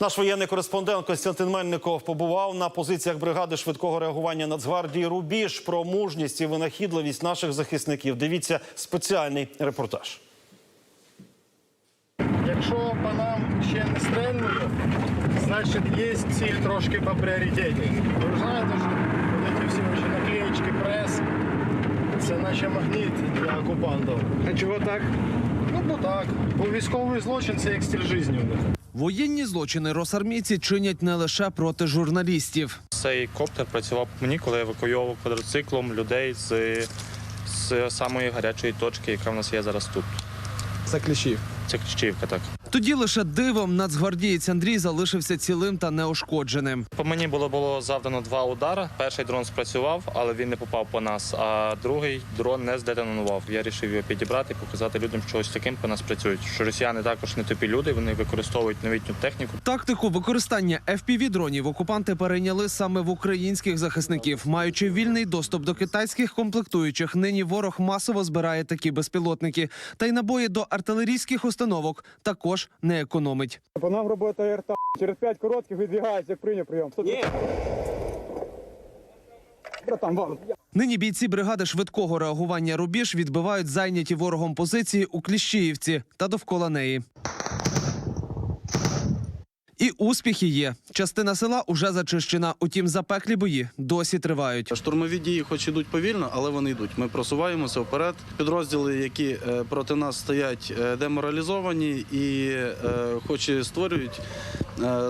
Наш воєнний кореспондент Костянтин Мельников побував на позиціях бригади швидкого реагування Нацгвардії Рубіж про мужність і винахідливість наших захисників. Дивіться спеціальний репортаж. Якщо по нам ще не стрельнули, значить є ціль трошки по пріоритеті. Ви ж знаєте, що ці всі ваші наклеєчки прес це наче магніт для окупантів. А чого так? Ну бо так. Бо військовий злочин це як стиль життя у них. Воєнні злочини росармійці чинять не лише проти журналістів. Цей коптер працював по мені, коли я евакуйовував квадроциклом людей з, з самої гарячої точки, яка в нас є зараз тут. Це кліщів. Це Кліщівка, так. Тоді лише дивом нацгвардієць Андрій залишився цілим та неушкодженим. По мені було, було завдано два удари. Перший дрон спрацював, але він не попав по нас. А другий дрон не здетонував. Я вирішив його підібрати і показати людям, що ось таким по нас працюють. Що росіяни також не тупі люди, вони використовують новітню техніку. Тактику використання fpv дронів окупанти перейняли саме в українських захисників. Маючи вільний доступ до китайських комплектуючих, нині ворог масово збирає такі безпілотники. Та й набої до артилерійських установок також не економить. По нам робота РТ. Через 5 коротких відбігається, як прийняв прийом. Ні. Братан, вам. Нині бійці бригади швидкого реагування Рубіж відбивають зайняті ворогом позиції у Кліщіївці та довкола неї. І успіхи є. Частина села уже зачищена. Утім, запеклі бої досі тривають. Штурмові дії, хоч ідуть повільно, але вони йдуть. Ми просуваємося вперед. Підрозділи, які е, проти нас стоять, е, деморалізовані і, е, хоч і створюють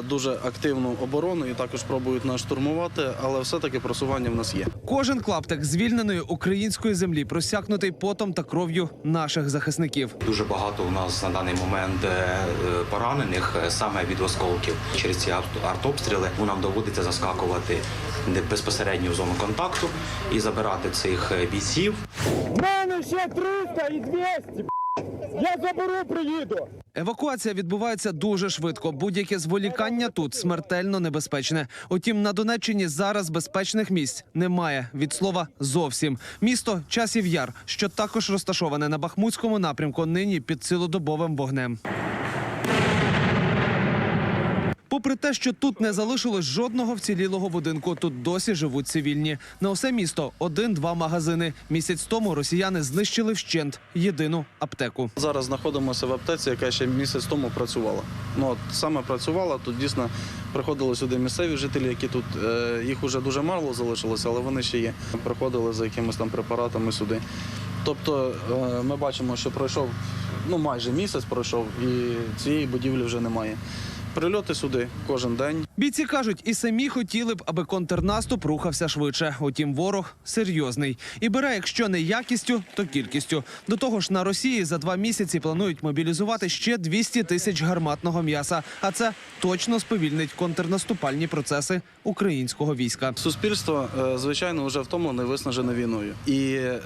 дуже активну оборону, і також пробують нас штурмувати, але все-таки просування в нас є. Кожен клаптик звільненої української землі просякнутий потом та кров'ю наших захисників. Дуже багато у нас на даний момент е, е, поранених е, саме від осколків. Через ці арт- артобстріли нам доводиться заскакувати безпосередньо в зону контакту і забирати цих е, бійців. В мене ще 300 і 200. Я заберу, приїду. Евакуація відбувається дуже швидко. Будь-яке зволікання тут смертельно небезпечне. Утім, на Донеччині зараз безпечних місць немає. Від слова зовсім. Місто часів яр, що також розташоване на Бахмутському напрямку, нині під цілодобовим вогнем. Попри те, що тут не залишилось жодного вцілілого будинку, тут досі живуть цивільні. На усе місто один-два магазини. Місяць тому росіяни знищили вщент єдину аптеку. Зараз знаходимося в аптеці, яка ще місяць тому працювала. Ну от саме працювала тут дійсно приходили сюди місцеві жителі, які тут е, їх вже дуже мало залишилося, але вони ще є. Приходили за якимись там препаратами сюди. Тобто е, ми бачимо, що пройшов ну майже місяць пройшов, і цієї будівлі вже немає. Прильоти сюди кожен день. Бійці кажуть, і самі хотіли б, аби контрнаступ рухався швидше. Утім, ворог серйозний і бере, якщо не якістю, то кількістю. До того ж, на Росії за два місяці планують мобілізувати ще 200 тисяч гарматного м'яса. А це точно сповільнить контрнаступальні процеси українського війська. Суспільство, е, звичайно, вже втомлене, виснажене війною. І е,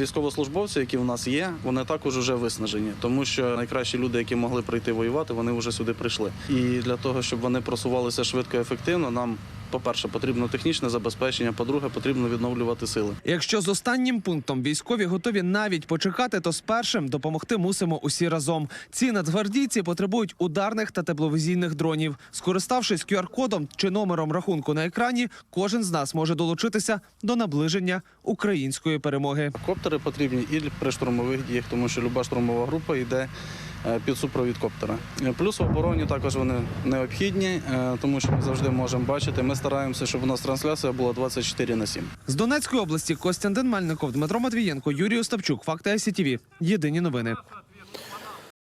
військовослужбовці, які в нас є, вони також вже виснажені, тому що найкращі люди, які могли прийти воювати, вони вже сюди прийшли. І для того, щоб вони просувалися швидко і ефективно, нам, по-перше, потрібно технічне забезпечення, по-друге, потрібно відновлювати сили. Якщо з останнім пунктом військові готові навіть почекати, то з першим допомогти мусимо усі разом. Ці нацгвардійці потребують ударних та тепловізійних дронів. Скориставшись QR-кодом чи номером рахунку на екрані, кожен з нас може долучитися до наближення української перемоги. Коптери потрібні і при штурмових діях, тому що люба штурмова група йде під супровід коптера. Е, Плюс в обороні також вони необхідні, е, тому що ми завжди можемо бачити. Ми стараємося, щоб у нас трансляція була 24 на 7. З Донецької області Костянтин Мальников, Дмитро Матвієнко, Юрій Остапчук. Факти ICTV. Єдині новини.